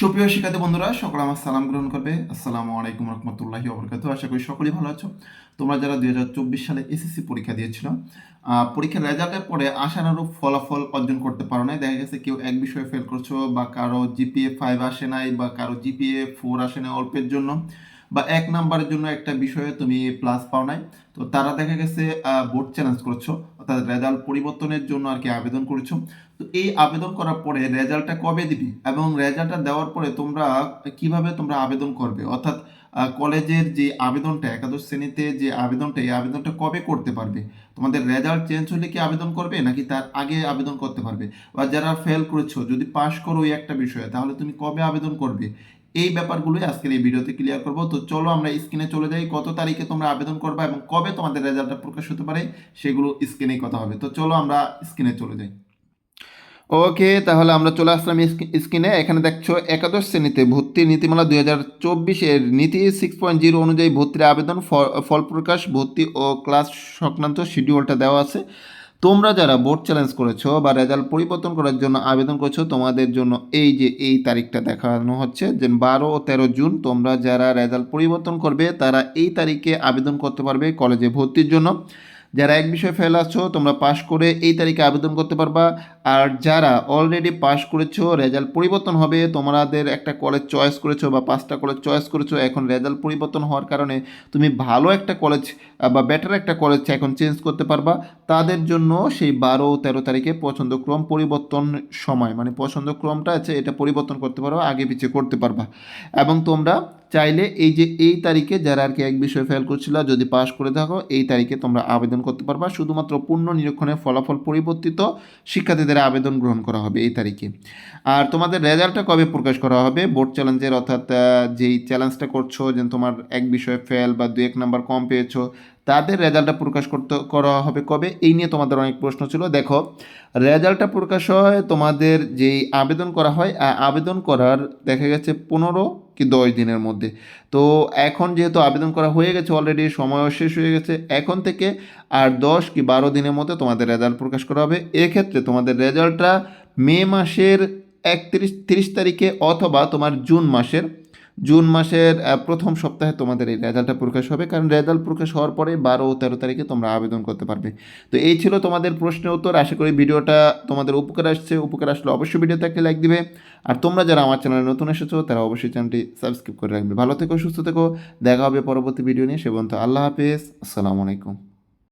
সুপ্রিয় শিক্ষার্থী বন্ধুরা, সকলে আমার সালাম গ্রহণ করবে। আসসালামু আলাইকুম রহমতুল্লাহি ওবরকাত। আশা করি সকলেই ভালো আছো। তোমরা যারা দুই হাজার চব্বিশ সালে এসএসসি পরীক্ষা দিয়েছিল পরীক্ষার রেজাল্টের পরে আশানুরূপ ফলাফল অর্জন করতে পারো নাই। দেখা গেছে কেউ এক বিষয়ে ফেল করছ বা কারও জিপিএ ফাইভ আসে নাই বা কারও জিপিএ ফোর আসে নাই অল্পের জন্য। বা এক নাম্বারের জন্য একটা বিষয়ে তুমি প্লাস পাও নাই। তো তারা দেখা গেছে বোর্ড চ্যালেঞ্জ করছ, অর্থাৎ রেজাল্ট পরিবর্তনের জন্য আর কি আবেদন করেছ। তো এই আবেদন করার পরে রেজাল্টটা কবে দিবি এবং রেজাল্টটা দেওয়ার পরে তোমরা কীভাবে তোমরা আবেদন করবে? অর্থাৎ কলেজের যে আবেদনটা, একাদশ শ্রেণীতে যে আবেদনটা, এই আবেদনটা কবে করতে পারবে? তোমাদের রেজাল্ট চেঞ্জ হলে কি আবেদন করবে নাকি তার আগে আবেদন করতে পারবে? বা যারা ফেল করেছ, যদি পাশ করো ওই একটা বিষয়ে, তাহলে তুমি কবে আবেদন করবে? এই ব্যাপারগুলোই আজকের এই ভিডিওতে ক্লিয়ার করব। তো চলো আমরা স্ক্রিনে চলে যাই, কত তারিখে তোমরা আবেদন করবে এবং কবে তোমাদের রেজাল্টটা প্রকাশ হতে পারে সেগুলো স্ক্রিনেই কথা হবে। তো চলো আমরা স্ক্রিনে চলে যাই। ওকে, তাহলে আমরা চলে আসলাম স্ক্রিনে এখানে দেখছ একাদশ শ্রেণীতে ভর্তি নীতিমালা দুই হাজার চব্বিশের নীতি সিক্স পয়েন্ট জিরো অনুযায়ী ভর্তির আবেদন ফল প্রকাশ, ভর্তি ও ক্লাস সংক্রান্ত শিডিউলটা দেওয়া আছে। তোমরা যারা বোর্ড চ্যালেঞ্জ করেছ বা রেজাল্ট পরিবর্তন করার জন্য আবেদন করেছ, তোমাদের জন্য এই যে এই তারিখটা দেখানো হচ্ছে যে বারো ও তেরো জুন তোমরা যারা রেজাল্ট পরিবর্তন করবে, তারা এই তারিখে আবেদন করতে পারবে কলেজে ভর্তির জন্য। যারা এক বিষয়ে ফেল আছো, তোমরা পাশ করে এই তারিখে আবেদন করতে পারবা। আর যারা অলরেডি পাশ করেছ রেজাল্ট পরিবর্তন হবে, তোমাদের একটা কলেজ চয়েস করেছ বা পাঁচটা কলেজ চয়েস করেছ, এখন রেজাল্ট পরিবর্তন হওয়ার কারণে তুমি ভালো একটা কলেজ বা বেটার একটা কলেজ এখন চেঞ্জ করতে পারবা। তাদের জন্য সেই বারো, তেরো তারিখে পছন্দক্রম পরিবর্তন সময় মানে পছন্দক্রমটা আছে, এটা পরিবর্তন করতে পারো, আগে পিছিয়ে করতে পারবা। এবং তোমরা চাইলে এই যে এই তারিখে যারা আর কি এক বিষয়ে ফেল করছিল, যদি পাশ করে থাকো, এই তারিখে তোমরা আবেদন করতে পারবা। শুধুমাত্র পূর্ণ নিরীক্ষণের ফলাফল পরিবর্তিত শিক্ষার্থীদের আবেদন গ্রহণ করা হবে এই তারিখে। আর তোমাদের রেজাল্টটা কবে প্রকাশ করা হবে? বোর্ড চ্যালেঞ্জের অর্থাৎ যেই চ্যালেঞ্জটা করছ যে তোমার এক বিষয়ে ফেল বা দু এক নাম্বার কম পেয়েছ তাদের রেজাল্টটা প্রকাশ করতে, করা হবে কবে? এই নিয়ে তোমাদের অনেক প্রশ্ন ছিল। দেখো, রেজাল্টটা প্রকাশ হয় তোমাদের যেই আবেদন করা হয় আবেদন করার দেখা গেছে পনেরো কি দশ দিনের মধ্যে। তো এখন যেহেতু আবেদন করা হয়ে গেছে অলরেডি সময়ও শেষ হয়ে গেছে, এখন থেকে আর দশ কি বারো দিনের মধ্যে তোমাদের রেজাল্ট প্রকাশ করা হবে। এক্ষেত্রে তোমাদের রেজাল্টটা মে মাসের একত্রিশ, তিরিশ তারিখে অথবা তোমার জুন মাসের জুন মাসের প্রথম সপ্তাহে তোমাদের এই রেজাল্টটা প্রকাশ হবে, কারণ রেজাল্ট প্রকাশ হওয়ার পরে বারো তেরো তারিখে তোমরা আবেদন করতে পারবে। তো এই ছিল তোমাদের প্রশ্নের উত্তর। আশা করি ভিডিওটা তোমাদের উপকার আসছে। উপকার আসলে অবশ্যই ভিডিওতে একটা লাইক দিবে। আর তোমরা যারা আমার চ্যানেলে নতুন এসেছ, তারা অবশ্যই চ্যানেলটি সাবস্ক্রাইব করে রাখবে। ভালো থেকো, সুস্থ থেকো। দেখা হবে পরবর্তী ভিডিও নিয়ে। সে পর্যন্ত আল্লাহ হাফেজ। আসসালামু আলাইকুম।